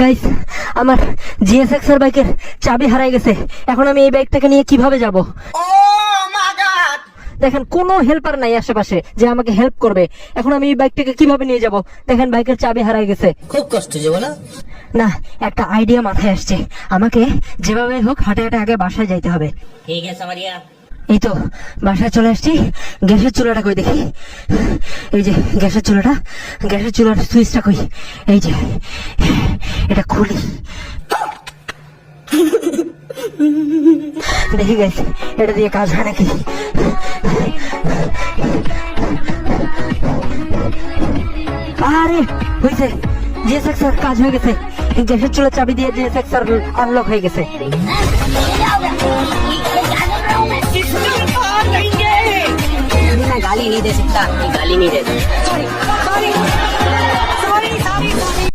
Guys আমার GSX এর বাইকের চাবি হারাই গেছে। এখন আমি এই বাইকটাকে নিয়ে কীভাবে যাব? দেখেন কোনো হেল্পার নাই আশেপাশে যে আমাকে হেল্প করবে। এখন আমি এই বাইকটাকে কীভাবে নিয়ে যাব? দেখেন বাইকের চাবি হারাই গেছে। খুব কষ্ট যে বলো না একটা আইডিয়া মাথায় আসছে। আমাকে যেভাবে হোক হাঁটে হাঁটে আগে বাসায় যাইতে হবে। ঠিক আছে সামারিয়া এই তো বাসায় চলে আসছি। গ্যাসের চুলাটা কই দেখি? এই যে গ্যাসের চুলাটা। গ্যাসের চুলার সুইচটা কই? এই যে। এটা খুলি দেখি গেছে এটা দিয়ে কাজ হয় নাকি আরে হয়েছে জিএসএক্স এর কাজ হয়ে গেছে গ্যাসের চুলার চাবি দিয়ে জিএসএক্স এর আনলক হয়ে গেছে मैं गाली नहीं दे सकता गाली नहीं दे सकता